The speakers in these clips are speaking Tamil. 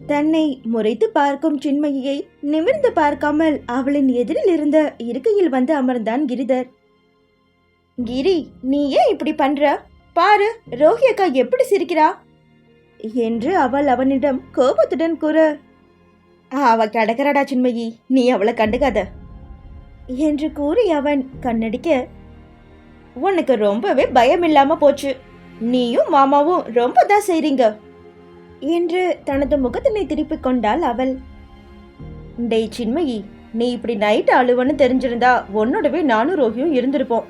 தன்னை முறைத்து பார்க்கும் சின்மயியை நிமிர்ந்து பார்க்காமல் அவளின் எதிரில் இருந்த இருக்கையில் வந்து அமர்ந்தான் கிரிதர். கிரி நீ ஏன் இப்படி பண்ற? பாரு ரோஹி அக்கா எப்படி சிரிக்கிறா? என்று அவள் அவனிடம் கோபத்துடன் கூற அவ கிடக்கிறடா சின்மயி நீ அவளை கண்டுக்காத. என்று கூறி அவன் கண்ணடிக்க உனக்கு ரொம்பவே பயம் இல்லாம போச்சு. நீயும் மாமாவும் ரொம்ப தான் செய்றீங்க. என்று தனது முகத்தினை திருப்பிக் கொண்டாள் அவள். டேய் சின்மயி நீ இப்படி நைட் அழுவன்னு தெரிஞ்சிருந்தா உன்னோடவே நானும் ரோகியும் இருந்திருப்போம்.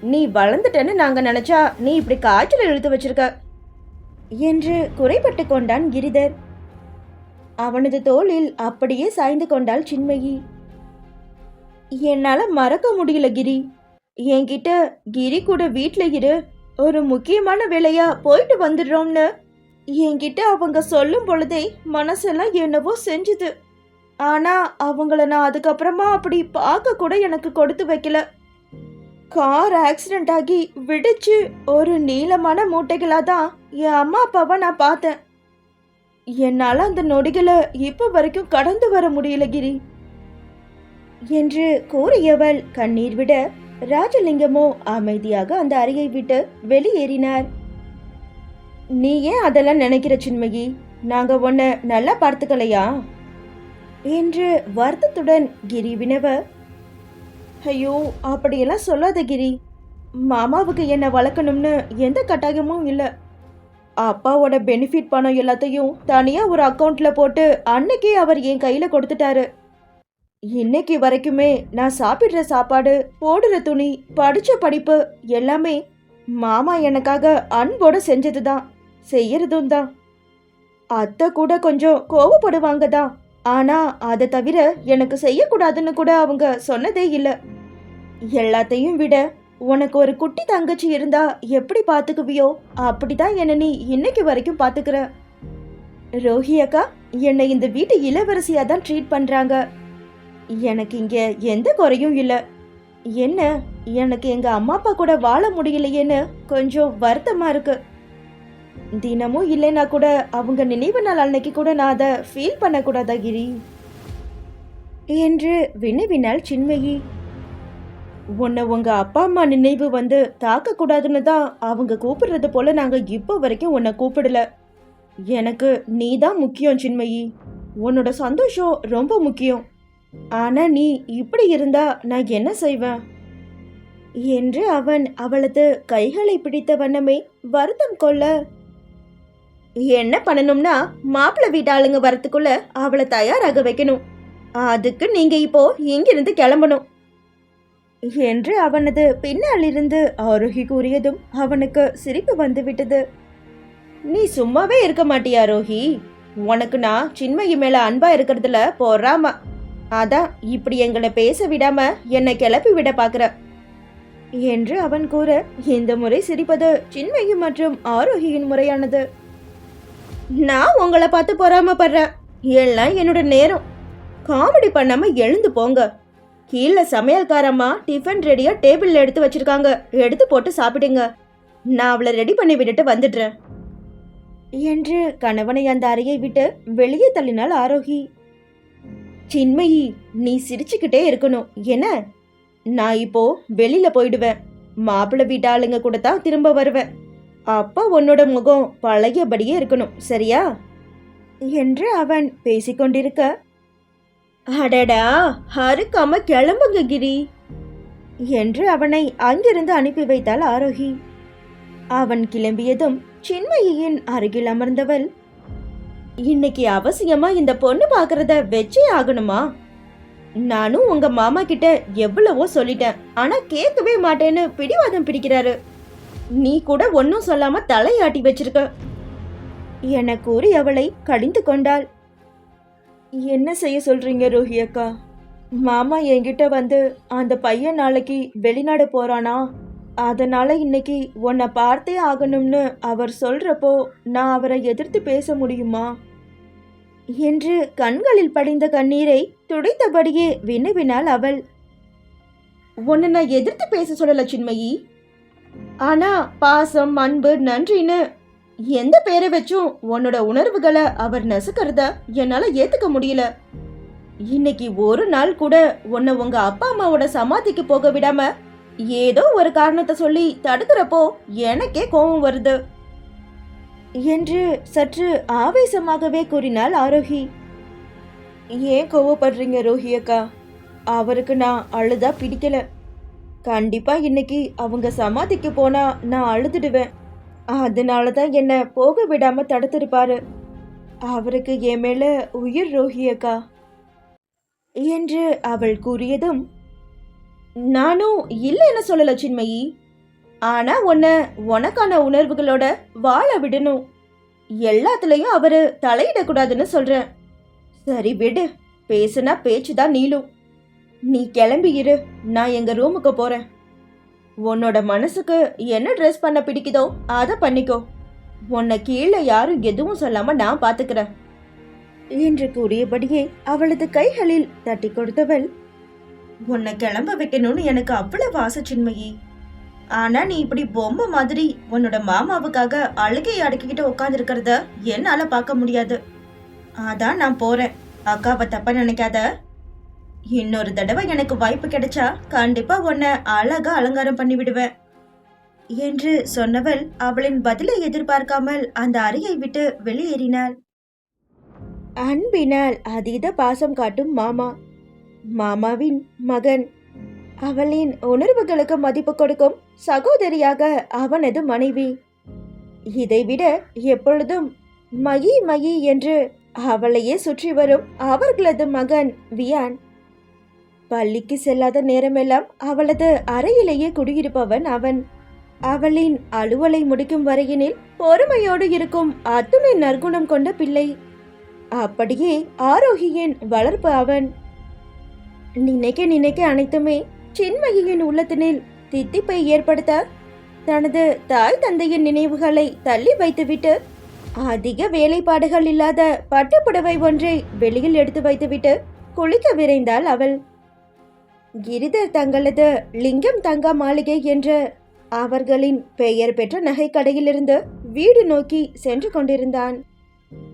நீ வளர்ந்துட்டேன்னு நாங்க நினைச்சா நீ இப்படி காய்ச்சல் இழுத்து வச்சிருக்க? என்று குறைபட்டு கொண்டான் கிரிதர். அவனது தோளில் அப்படியே சாய்ந்து கொண்டாள் சின்மயி. என்னால மறக்க முடியல கிரி. என்கிட்ட கிரி கூட வீட்டில் இரு. ஒரு முக்கியமான வேலையா போயிட்டு வந்துடுறோம்னு. என்கிட்ட அவங்க சொல்லும் பொழுதே மனசெல்லாம் என்னவோ செஞ்சுது. ஆனா அவங்கள நான் அதுக்கப்புறமா அப்படி பார்க்க கூட எனக்கு கொடுத்து வைக்கல. கார் ஆக்சிடென்ட் ஆகி விடிச்சு ஒரு நீளமான மூட்டைகளாக தான் என் அம்மா அப்பாவை நான் பார்த்தேன். என்னால் அந்த நொடிகளை இப்போ வரைக்கும் கடந்து வர முடியல கிரி. என்று கூறியவள் கண்ணீர் விட ராஜலிங்கமோ அமைதியாக அந்த அறையை விட்டு வெளியேறினார். நீ ஏன் அதெல்லாம் நினைக்கிற சின்மகி நாங்க உன்னை நல்லா பார்த்துக்கலையா? என்று வருத்தத்துடன் கிரி வினவ ஐயோ அப்படியெல்லாம் சொல்லாத கிரி. மாமாவுக்கு என்னை வளர்க்கணும்னு எந்த கட்டாயமும் இல்லை. அப்பாவோட பெனிஃபிட் பணம் எல்லாத்தையும் தனியாக ஒரு அக்கவுண்ட்ல போட்டு அன்னைக்கே அவர் என் கையில் கொடுத்துட்டாரு. இன்னைக்கு வரைக்குமே நான் சாப்பிட்ற சாப்பாடு போடுற துணி படித்த படிப்பு எல்லாமே மாமா எனக்காக அன்போடு செஞ்சது தான் செய்யறதும் தான் அத்தை கூட கொஞ்சம் கோவப்படுவாங்க தான் ஆனா அதை தவிர எனக்கு செய்யக்கூடாதுன்னு கூட அவங்க சொன்னதே இல்லை. எல்லாத்தையும் விட உனக்கு ஒரு குட்டி தங்கச்சி இருந்தா எப்படி பாத்துக்குவியோ அப்படிதான் என்ன நீ இன்னைக்கு வரைக்கும் பாத்துக்கிற. ரோஹி அக்கா என்னை இந்த வீட்டு இளவரசியா தான் ட்ரீட் பண்றாங்க. எனக்கு இங்க எந்த குறையும் இல்லை. என்ன எனக்கு எங்க அம்மா அப்பா கூட வாழ முடியலையேன்னு கொஞ்சம் வருத்தமா இருக்கு. தினமும் இல்லைன்னா கூட அவங்க நினைவு நாள் அன்னைக்கு கூட நான் அதை ஃபீல் பண்ணக்கூடாதா கிரி? என்று வினவினாள் சின்மயி. உன்னை உங்க அப்பா அம்மா நினைவு வந்து தாக்கக்கூடாதுன்னு தான் அவங்க கூப்பிடுறது போல நாங்கள் இப்போ வரைக்கும் உன்னை கூப்பிடல. எனக்கு நீ தான் முக்கியம் சின்மயி. உன்னோட சந்தோஷம் ரொம்ப முக்கியம். ஆனா நீ இப்படி இருந்தா நான் என்ன செய்வேன்? என்று அவன் அவளது கைகளை பிடித்த வண்ணமே வருத்தம் கொள்ள என்ன பண்ணணும்னா மாப்பிள்ளை வீட்டு ஆளுங்க வரத்துக்குள்ள அவளை தயாராக வைக்கணும். அதுக்கு நீங்க இப்போ இங்கிருந்து கிளம்பணும். என்று அவனது பின்னாலிருந்து ஆரோகி கூறியதும் அவனுக்கு சிரிப்பு வந்து விட்டது. நீ சும்மாவே இருக்க மாட்டியா ரோஹி? உனக்கு நான் சின்மயி மேல அன்பா இருக்கிறதுல போறாம? அதான் இப்படி எங்களை பேச விடாம என்னை கிளப்பி விட பாக்குற. என்று அவன் கூற இந்த முறை சிரிப்பது சின்மயி மற்றும் ஆரோகியின் முறையானது. நான் உங்களை பார்த்து பொறாமப்படுறேன். எல்லாம் என்னோட நேரம். காமெடி பண்ணாம எழுந்து போங்க. கீழே சமையல்காரம்மா டிஃபன் ரெடியா டேபிள்ல எடுத்து வச்சிருக்காங்க. எடுத்து போட்டு சாப்பிடுங்க. நான் அவளை ரெடி பண்ணி விட்டுட்டு வந்துடுறேன். என்று கணவனை அந்த அறையை விட்டு வெளியே தள்ளினாள் ஆரோகி. சின்மயி நீ சிரிச்சுக்கிட்டே இருக்கணும். என்ன? நான் இப்போ வெளியில போயிடுவேன். மாப்பிள்ளை வீட்டு ஆளுங்க கூட தான் திரும்ப வருவேன். அப்போ உன்னோட முகம் பழையபடியே இருக்கணும் சரியா? என்று அவன் பேசிக்கொண்டிருக்க. அடடா அறுக்காம கிளம்புங்க கிரி என்று அவனை அங்கிருந்து அனுப்பி வைத்தாள் ஆரோகி. அவன் கிளம்பியதும் சின்மயியின் அருகில் அமர்ந்தவள். இன்னைக்கு அவசியமா இந்த பொண்ணு பாக்குறத வச்சே ஆகணுமா? நானும் உங்க மாமா கிட்ட எவ்வளவோ சொல்லிட்டேன் ஆனா கேட்கவே மாட்டேன்னு பிடிவாதம் பிடிக்கிறாரு. நீ கூட ஒன்னும் சொல்லாம தலையாட்டி வச்சிருக்க. என கூறி அவளை கடிந்து கொண்டாள். என்ன செய்ய சொல்றீங்க ரோஹி அக்கா? மாமா என்கிட்ட வந்து அந்த பையன் நாளைக்கு வெளிநாடு போறானா? அதனால இன்னைக்கு உன்னை பார்த்தே ஆகணும்னு அவர் சொல்றப்போ நான் அவரை எதிர்த்து பேச முடியுமா? என்று கண்களில் படிந்த கண்ணீரை துடைத்தபடியே வினவினாள் அவள். உன்னை நான் எதிர்த்து பேச சொல்லல சின்மயி. ஆனா பாசம் அன்பு நன்றின்னு எந்த பேரை வச்சும் உன்னோட உணர்வுகளை அவர் நசுக்கிறத என்னால ஏத்துக்க முடியல. இன்னைக்கு ஒரு நாள் கூட உன்னை உங்க அப்பா அம்மாவோட சமாதிக்கு போக விடாம ஏதோ ஒரு காரணத்தை சொல்லி தடுக்கிறப்போ எனக்கே கோபம் வருது. என்று சற்று ஆவேசமாகவே கூறினாள் ஆரோகி. ஏன் கோவப்படுறீங்க ரோஹி அக்கா? அவருக்கு நான் அழுதா பிடிக்கல. கண்டிப்பா இன்னைக்கு அவங்க சமாதிக்கு போனா நான் அழுதுடுவேன். அதனால தான் என்னை போக விடாம தடுத்திருப்பாரு. அவருக்கு என் மேல உயிர் ரோஹியக்கா என்று அவள் கூறியதும் நானும் இல்லைன்னு சொல்லல சின்மயி ஆனா உன்ன உனக்கான உணர்வுகளோட வாழ விடணும். எல்லாத்துலயும் அவரு தலையிடக்கூடாதுன்னு சொல்றேன். சரி விடு பேசுனா பேச்சு தான் நீளும். நீ கிளம்பி இரு. நான் எங்க ரூமுக்கு போறேன். உன்னோட மனசுக்கு என்ன ட்ரெஸ் பண்ண பிடிக்குதோ அதை பண்ணிக்கோ. உன்னை கீழே யாரும் எதுவும் சொல்லாம நான் பாத்துக்கிறேன். என்று கூறியபடியே அவளது கைகளில் தட்டி கொடுத்தவள் உன்னை கிளம்ப வைக்கணும்னு எனக்கு அவ்வளவு ஆசைச்சின்மையே ஆனா நீ இப்படி பொம்மை மாதிரி உன்னோட மாமாவுக்காக அழுகையை அடக்கிக்கிட்டு உட்காந்துருக்கிறத என்னால பார்க்க முடியாது. அதான் நான் போறேன். அக்காவை தப்பா நினைக்காத. இன்னொரு தடவை எனக்கு வாய்ப்பு கிடைச்சா கண்டிப்பா உன்னை அழகா அலங்காரம் பண்ணி விடுவேன். என்று சொன்னவள் அவளின் பதிலை எதிர்பார்க்காமல் அந்த அறையை விட்டு வெளியேறினாள். அன்பினால் அதீத பாசம் காட்டும் மாமா. மாமாவின் மகன். அவளின் உணர்வுகளுக்கு மதிப்பு கொடுக்கும் சகோதரியாக அவனது மனைவி. இதைவிட எப்பொழுதும் மயி மயி என்று அவளையே சுற்றி வரும் அவர்களது மகன் வியான். பள்ளிக்கு செல்லாத நேரமெல்லாம் அவளது அறையிலேயே குடியிருப்பவன் அவன். அவளின் அலுவலை முடிக்கும் வரையினில் பொறுமையோடு இருக்கும் அத்துணை நற்குணம் கொண்ட பிள்ளை. அப்படியே ஆரோக்கியின் வளர்ப்பு அவன். நினைக்க நினைக்க அனைத்துமே சின்மகியின் உள்ளத்தினில் தித்திப்பை ஏற்படுத்த தனது தாய் தந்தையின் நினைவுகளை தள்ளி வைத்துவிட்டு அதிக வேலைப்பாடுகள் இல்லாத பட்டுப்புடவை ஒன்றை வெளியில் எடுத்து வைத்துவிட்டு குளிக்க விரைந்தாள் அவள். கிரிதர் தங்களது லிங்கம் தங்க மாளிகை என்ற அவர்களின் பெயர் பெற்ற நகைக்கடையிலிருந்து வீடு நோக்கி சென்று கொண்டிருந்தான்.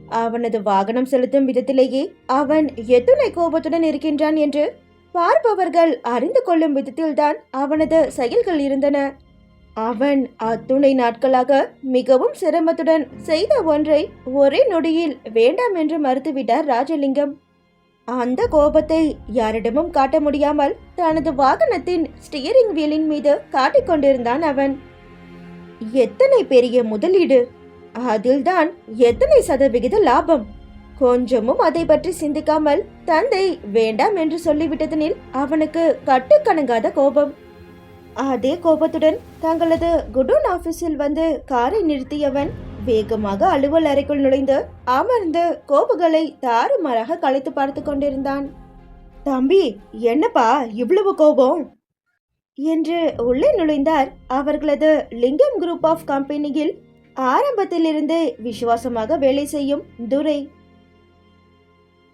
அவனது வாகனம் செலுத்தும் விதத்திலேயே அவன் எத்தனை கோபத்துடன் இருக்கின்றான் என்று பார்ப்பவர்கள் அறிந்து கொள்ளும் விதத்தில்தான் அவனது செயல்கள் இருந்தன. அவன் அத்துணை நாட்களாக மிகவும் சிரமத்துடன் செய்த ஒன்றை ஒரே நொடியில் வேண்டாம் என்று மறுத்துவிட்டார் ராஜலிங்கம். அந்த கோபத்தை யாரிடமும் காட்ட முடியாமல் தனது வாகனத்தின் ஸ்டியரிங் வீலின் மீது காட்டிக் கொண்டிருந்தான் அவன். எத்தனை பெரிய முதலீடு? அதில்தான் எத்தனை சதவிகித லாபம்? கொஞ்சமும் அதை பற்றி சிந்திக்காமல் தந்தை வேண்டாம் என்று சொல்லிவிட்டதனில் அவனுக்கு கட்டுக்கணங்காத கோபம். அதே கோபத்துடன் தங்களது குடோன் ஆபீஸில் வந்து காரை நிறுத்தியவன் வேகமாக அலுவல் அறைக்குள் நுழைந்து அமர்ந்து கோப்புகளை தாறுமாறாக கலைத்து பார்த்து கொண்டிருந்தான். தம்பி என்னப்பா இவ்வளவு கோபம்? என்று உள்ளே நுழைந்தார் அவர்களது லிங்கம் குரூப் ஆஃப் கம்பெனியில் ஆரம்பத்திலிருந்தே விசுவாசமாக வேலை செய்யும் துரை.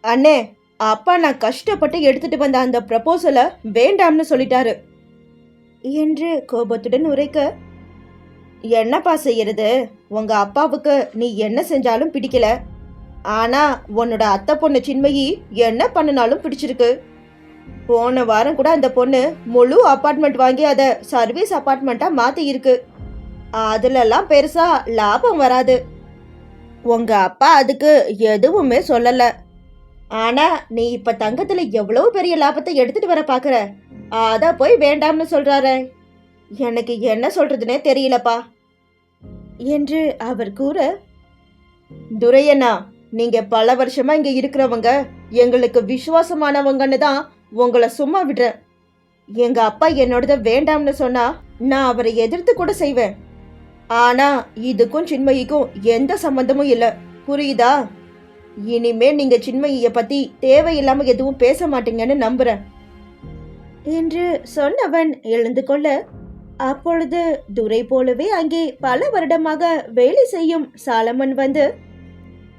அண்ணே அப்பா நான் கஷ்டப்பட்டு எடுத்துட்டு வந்த அந்த ப்ரப்போசலை வேண்டாம்னு சொல்லிட்டாரு என்று கோபத்துடன் உரைக்க என்னப்பா செய்யறது? உங்க அப்பாவுக்கு நீ என்ன செஞ்சாலும் பிடிக்கல. ஆனா உன்னோட அத்தை பொண்ணு சின்மயி என்ன பண்ணினாலும் பிடிச்சிருக்கு. போன வாரம் கூட அந்த பொண்ணு முழு அப்பார்ட்மெண்ட் வாங்கி அதை சர்வீஸ் அப்பார்ட்மெண்ட்டாக மாத்தி இருக்கு. அதுலலாம் பெருசா லாபம் வராது. உங்க அப்பா அதுக்கு எதுவுமே சொல்லல. ஆனா நீ இப்ப தங்கத்துல எவ்வளவு பெரிய லாபத்தை எடுத்துட்டு வர பாக்குற? அத போய் வேண்டாம்னு சொல்றாரே. எனக்கு என்ன சொல்றதுனே தெரியலப்பா. என்று அவர் கூற துரையண்ணா நீங்க பல வருஷமா இங்க இருக்கிறவங்க எங்களுக்கு விசுவாசமானவங்கன்னு தான் உங்களை சும்மா விடுறேன். எங்க அப்பா என்னோடத வேண்டாம்னு சொன்னா நான் அவரை எதிர்த்து கூட செய்வேன். ஆனா இதுக்கும் சின்மயிக்கும் எந்த சம்பந்தமும் இல்ல. புரியுதா? இனிமே நீங்க சின்மயிய பத்தி தேவையில்லாம எதுவும் பேச மாட்டீங்கன்னு நம்புறேன். என்று சொன்னவன் எழுந்து கொள்ள அப்பொழுது துரை போலவே அங்கே பல வருடமாக வேலை செய்யும் சாலமன் வந்து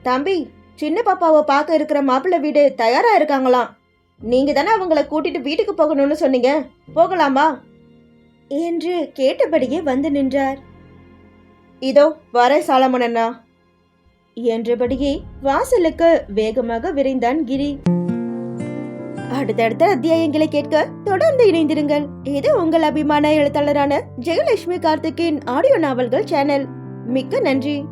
தம்பி சின்ன பாப்பாவை பார்க்க இருக்கிற மாப்பிள்ளை வீடு தயாரா இருக்காங்களாம் நீங்க தானே அவங்கள கூட்டிட்டு வீட்டுக்கு போகணும்னு சொன்னீங்க. போகலாமா? என்று கேட்டபடியே வந்து நின்றார். இதோ வர சாலமன் அண்ணா. என்றபடியே வாசலுக்கு வேகமாக விரைந்தான் கிரி. அடுத்தடுத்த அத்தியாயங்களை கேட்க தொடர்ந்து இணைந்திருங்கள். இது உங்கள் அபிமான எழுத்தாளரான ஜெயலட்சுமி கார்த்திகின் ஆடியோ நாவல்கள் சேனல். மிக்க நன்றி.